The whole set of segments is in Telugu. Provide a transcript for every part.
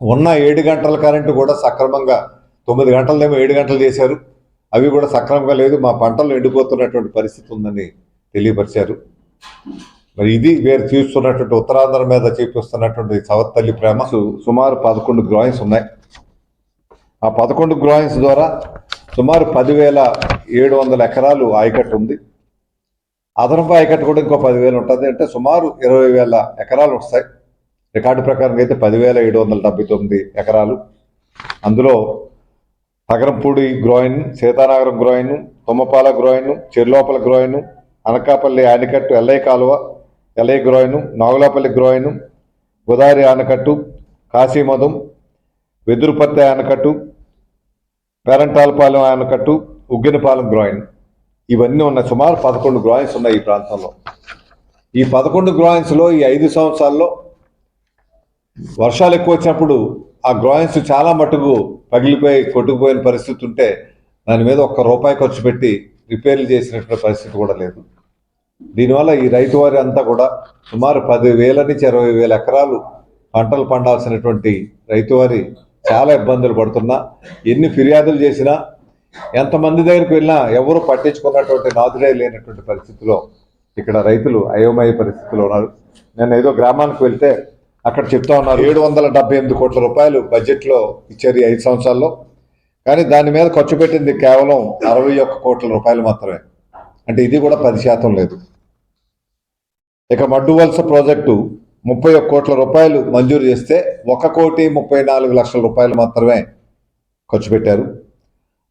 ఉన్న ఏడు గంటల కరెంటు కూడా సక్రమంగా తొమ్మిది గంటలదేమో ఏడు గంటలు చేశారు. అవి కూడా సక్రమంగా లేదు. మా పంటలు ఎండిపోతున్నటువంటి పరిస్థితి ఉందని తెలియపరిచారు. మరి ఇది వేరు చూస్తున్నటువంటి ఉత్తరాంధ్ర మీద చూపిస్తున్నటువంటి సవత్ తల్లి ప్రేమ. సుమారు పదకొండు గ్రాయిన్స్ ఉన్నాయి. ఆ పదకొండు గ్రాయిన్స్ ద్వారా సుమారు పదివేల ఏడు వందల ఎకరాలు ఆయకట్టు ఉంది. అదనపు ఆయకట్టు కూడా ఇంకో పదివేలు ఉంటుంది. అంటే సుమారు ఇరవై వేల ఎకరాలు వస్తాయి. రికార్డు ప్రకారం అయితే పదివేల ఏడు వందల డెబ్బై తొమ్మిది ఎకరాలు. అందులో Tagarampudi groyne Seethanagaram groyne Tummapala groyne Cherlopala groyne Anakapalli ఆనకట్టు Yellaiah కాలువ Yellaiah groyne Nagulapalli groyne Godavari ఆనకట్టు Kasimadham వెదురుపత్తి ఆనకట్టు Perantalapalem ఆనకట్టు Ugginapalem groyne. ఇవన్నీ ఉన్నాయి సుమారు పదకొండు గ్రోయిన్స్ ఉన్నాయి ఈ ప్రాంతంలో. ఈ పదకొండు గ్రోయిన్స్లో ఈ ఐదు సంవత్సరాల్లో వర్షాలు ఎక్కువ వచ్చినప్పుడు ఆ గ్రాయిన్స్ చాలా మటుకు పగిలిపోయి కొట్టుకుపోయిన పరిస్థితి ఉంటే దాని మీద ఒక్క రూపాయి ఖర్చు పెట్టి రిపేర్లు చేసినటువంటి పరిస్థితి కూడా లేదు. దీనివల్ల ఈ రైతు వారి అంతా కూడా సుమారు పదివేల నుంచి ఇరవై వేల ఎకరాలు పంటలు పండాల్సినటువంటి రైతు వారి చాలా ఇబ్బందులు పడుతున్నా ఎన్ని ఫిర్యాదులు చేసినా ఎంతమంది దగ్గరికి వెళ్ళినా ఎవరు పట్టించుకున్నటువంటి నాదుడే లేనటువంటి పరిస్థితిలో ఇక్కడ రైతులు అయోమయ పరిస్థితిలో ఉన్నారు. నేను ఏదో గ్రామానికి వెళ్తే అక్కడ చెప్తా ఉన్నారు. ఏడు వందల డెబ్బై ఎనిమిది కోట్ల రూపాయలు బడ్జెట్లో ఇచ్చారు ఐదు సంవత్సరాల్లో. కానీ దాని మీద ఖర్చు పెట్టింది కేవలం అరవై ఒక్క కోట్ల రూపాయలు మాత్రమే. అంటే ఇది కూడా పది శాతం లేదు. ఇక మడ్డు వలస ప్రాజెక్టు ముప్పై ఒక్క కోట్ల రూపాయలు మంజూరు చేస్తే ఒక కోటి ముప్పై నాలుగు లక్షల రూపాయలు మాత్రమే ఖర్చు పెట్టారు.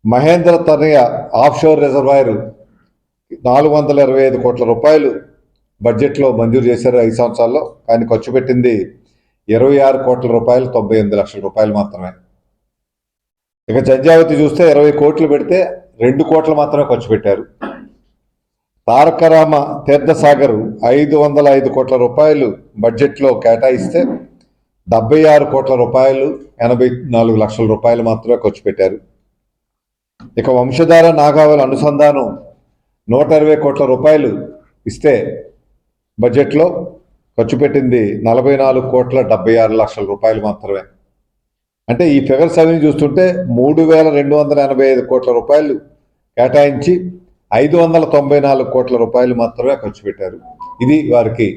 మహేంద్ర తనయ ఆఫ్షోర్ రిజర్వాయర్ నాలుగు వందల ఇరవై ఐదు కోట్ల రూపాయలు బడ్జెట్లో మంజూరు చేశారు ఐదు సంవత్సరాల్లో. కానీ ఖర్చు పెట్టింది ఇరవై ఆరు కోట్ల రూపాయలు తొంభై ఎనిమిది లక్షల రూపాయలు మాత్రమే. ఇక జంజావతి చూస్తే ఇరవై కోట్లు పెడితే రెండు కోట్లు మాత్రమే ఖర్చు పెట్టారు. తారకరామ తీర్థసాగర్ ఐదు వందల ఐదు కోట్ల రూపాయలు బడ్జెట్లో కేటాయిస్తే డెబ్బై ఆరు కోట్ల రూపాయలు ఎనభై నాలుగు లక్షల రూపాయలు మాత్రమే ఖర్చు పెట్టారు. ఇక వంశధార నాగావళి అనుసంధానం నూట ఇరవై కోట్ల రూపాయలు ఇస్తే బడ్జెట్లో ఖర్చు పెట్టింది నలభై నాలుగు కోట్ల డెబ్బై ఆరు లక్షల రూపాయలు మాత్రమే. అంటే ఈ ఫిగర్స్ అవి చూస్తుంటే మూడు వేల రెండు వందల ఎనభై ఐదు కోట్ల రూపాయలు కేటాయించి ఐదు వందల తొంభై నాలుగు కోట్ల రూపాయలు మాత్రమే ఖర్చు పెట్టారు. ఇది వారికి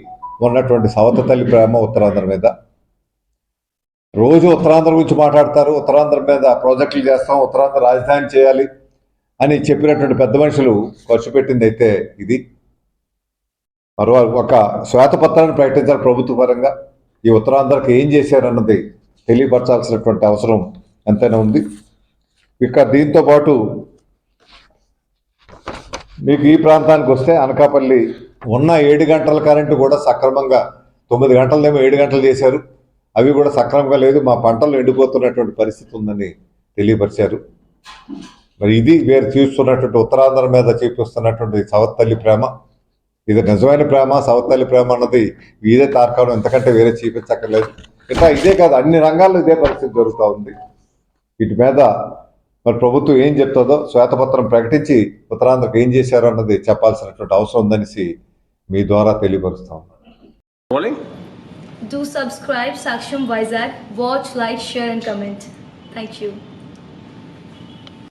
ఉన్నటువంటి సవత తల్లి ప్రేమ ఉత్తరాంధ్ర మీద. రోజు ఉత్తరాంధ్ర గురించి మాట్లాడతారు ఉత్తరాంధ్ర మీద ప్రాజెక్టులు చేస్తాం ఉత్తరాంధ్ర రాజధాని చేయాలి అని చెప్పినటువంటి పెద్ద మనుషులు ఖర్చు పెట్టింది అయితే ఇది. ఒక శ్వేతపత్రాన్ని ప్రకటించారు ప్రభుత్వ పరంగా. ఈ ఉత్తరాంధ్రకి ఏం చేశారన్నది తెలియపరచాల్సినటువంటి అవసరం ఎంతైనా ఉంది. ఇక దీంతో పాటు మీకు ఈ ప్రాంతానికి వస్తే అనకాపల్లి ఉన్న ఏడు గంటల కరెంటు కూడా సక్రమంగా తొమ్మిది గంటలదేమో ఏడు గంటలు చేశారు. అవి కూడా సక్రమంగా లేదు మా పంటలు ఎండిపోతున్నటువంటి పరిస్థితి ఉందని తెలియపరిచారు. మరి ఇది వేరు చూస్తున్నటువంటి ఉత్తరాంధ్ర మీద చూపిస్తున్నటువంటి సవత్ తల్లి ప్రేమ. ఇది నిజమైన ప్రేమ సవత్ తల్లి ప్రేమ అన్నది ఇదే తార్కాణం ఎంతకంటే వేరే చూపించక్కర్లేదు ఇంకా ఇదే కాదు అన్ని రంగాల్లో ఇదే పరిస్థితి జరుగుతూ ఉంది వీటి మీద మరి ప్రభుత్వం ఏం చెప్తుందో శ్వేతపత్రం ప్రకటించి ఉత్తరాంధ్రకు ఏం చేశారో అన్నది చెప్పాల్సినటువంటి అవసరం ఉందనేసి మీ ద్వారా తెలియపరుస్తాం? Do subscribe Saksham Vizag. Watch, like, share, and comment. Thank you.